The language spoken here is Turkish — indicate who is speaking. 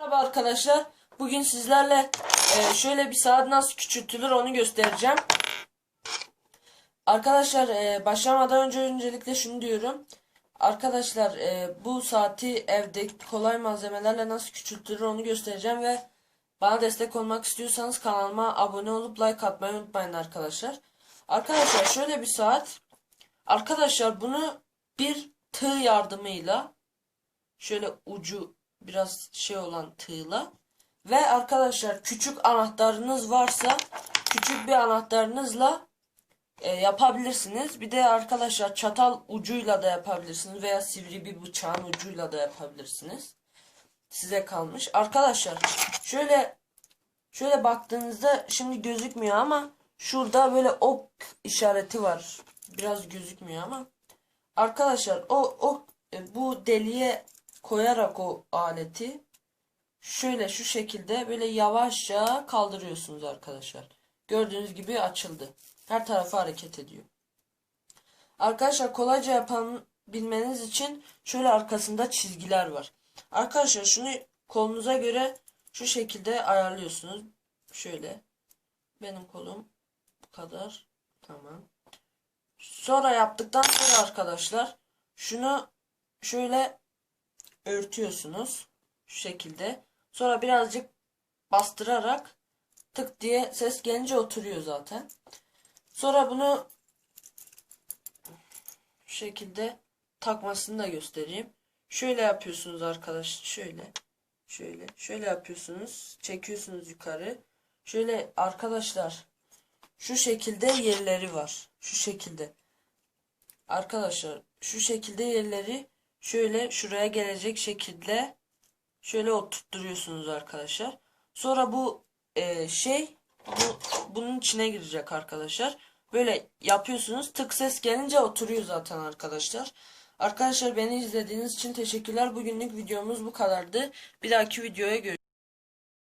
Speaker 1: Merhaba arkadaşlar. Bugün sizlerle e, şöyle bir saat nasıl küçültülür onu göstereceğim. Arkadaşlar e, başlamadan önce öncelikle şunu diyorum. Arkadaşlar e, bu saati evde kolay malzemelerle nasıl küçültülür onu göstereceğim ve bana destek olmak istiyorsanız kanalıma abone olup like atmayı unutmayın arkadaşlar. Arkadaşlar şöyle bir saat. Arkadaşlar bunu bir tığ yardımıyla şöyle ucu biraz şey olan tığla ve arkadaşlar küçük anahtarınız varsa küçük bir anahtarınızla e, yapabilirsiniz. Bir de arkadaşlar çatal ucuyla da yapabilirsiniz veya sivri bir bıçağın ucuyla da yapabilirsiniz. Size kalmış. Arkadaşlar şöyle şöyle baktığınızda şimdi gözükmüyor ama şurada böyle ok işareti var. Biraz gözükmüyor ama arkadaşlar o o e, bu deliğe koyarak o aleti şöyle şu şekilde böyle yavaşça kaldırıyorsunuz arkadaşlar. Gördüğünüz gibi açıldı. Her tarafa hareket ediyor. Arkadaşlar kolayca yapabilmeniz için şöyle arkasında çizgiler var. Arkadaşlar şunu kolunuza göre şu şekilde ayarlıyorsunuz. Şöyle. Benim kolum bu kadar. Tamam. Sonra yaptıktan sonra arkadaşlar şunu şöyle örtüyorsunuz. Şu şekilde. Sonra birazcık bastırarak tık diye ses gelince oturuyor zaten. Sonra bunu şu şekilde takmasını da göstereyim. Şöyle yapıyorsunuz arkadaşlar. Şöyle. Şöyle. Şöyle yapıyorsunuz. Çekiyorsunuz yukarı. Şöyle arkadaşlar. Şu şekilde yerleri var. Şu şekilde. Arkadaşlar şu şekilde yerleri şöyle şuraya gelecek şekilde şöyle oturtturuyorsunuz arkadaşlar. Sonra bu e, şey bu, bunun içine girecek arkadaşlar. Böyle yapıyorsunuz. Tık ses gelince oturuyor zaten arkadaşlar. Arkadaşlar beni izlediğiniz için teşekkürler. Bugünlük videomuz bu kadardı. Bir dahaki videoya görüşürüz.